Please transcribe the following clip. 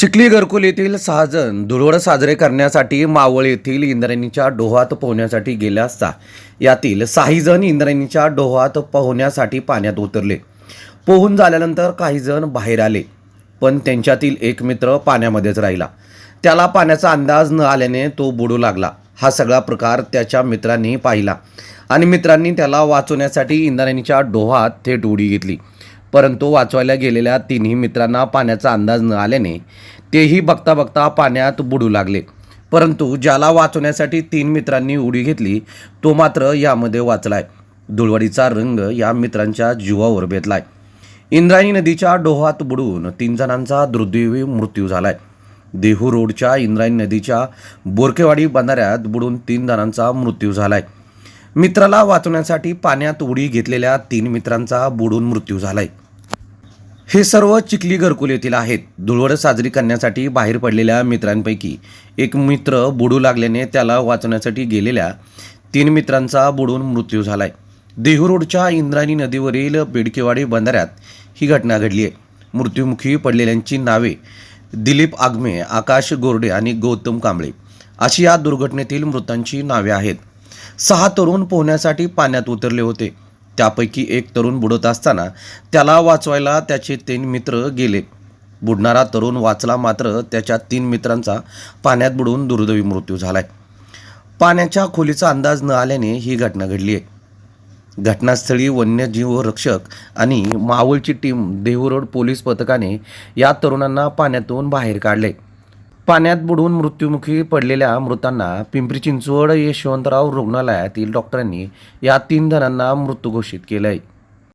चिखली घरकुल येथील सहाजण धुळवड साजरे करण्यासाठी मावळ येथील इंद्रायणीच्या डोहात पोहण्यासाठी गेले असता यातील काही जण इंद्रायणीच्या डोहात पोहण्यासाठी पाण्यात उतरले. पोहून झाल्यानंतर काही जण बाहेर आले पण त्यांच्यातील एक मित्र पाण्यामध्येच राहिला. त्याला पाण्याचा अंदाज न आल्याने तो बुडू लागला. हा सगळा प्रकार त्याच्या मित्रांनी पाहिला आणि मित्रांनी त्याला वाचवण्यासाठी इंद्रायणीच्या डोहात थेट उडी घेतली. परंतु वाचवायला गेलेल्या तिन्ही मित्रांना पाण्याचा अंदाज न आल्याने तेही बघता बघता पाण्यात बुडू लागले. परंतु ज्याला वाचवण्यासाठी तीन मित्रांनी उडी घेतली तो मात्र यामध्ये वाचलाय. धुळवडीचा रंग या मित्रांच्या जीवावर बेतलाय. इंद्रायणी नदीच्या डोहात बुडून तीन जणांचा दुर्दैवी मृत्यू झालाय. देहू रोडच्या इंद्रायणी नदीच्या बोरकेवाडी बंधाऱ्यात बुडून तीन जणांचा मृत्यू झालाय. मित्राला वाचवण्यासाठी पाण्यात उडी घेतलेल्या तीन मित्रांचा बुडून मृत्यू झालाय. हे सर्व चिखली घरकुल येथील आहेत. धुळवड साजरी करण्यासाठी बाहेर पडलेल्या मित्रांपैकी एक मित्र बुडू लागल्याने त्याला वाचवण्यासाठी गेलेल्या तीन मित्रांचा बुडून मृत्यू झालाय. देहूरोडच्या इंद्रायणी नदीवरील बेडकेवाडी बंधाऱ्यात ही घटना घडली आहे. मृत्युमुखी पडलेल्यांची नावे दिलीप आगमे आकाश गोरडे आणि गौतम कांबळे अशी या दुर्घटनेतील मृतांची नावे आहेत. सहा तरुण पोहण्यासाठी पाण्यात उतरले होते. त्यापैकी एक तरुण बुडत असताना त्याला वाचवायला त्याचे तीन मित्र गेले. बुडणारा तरुण वाचला मात्र त्याच्या तीन मित्रांचा पाण्यात बुडून दुर्दैवी मृत्यू झालाय. पाण्याच्या खोलीचा अंदाज न आल्याने ही घटना घडली आहे. घटनास्थळी वन्यजीव रक्षक आणि मावळची टीम देहूरोड पोलीस पथकाने या तरुणांना पाण्यातून बाहेर काढले. पाण्यात बुडून मृत्युमुखी पडलेल्या मृतांना पिंपरी चिंचवड यशवंतराव रुग्णालयातील डॉक्टरांनी या तीन जणांना मृत्यू घोषित केलं आहे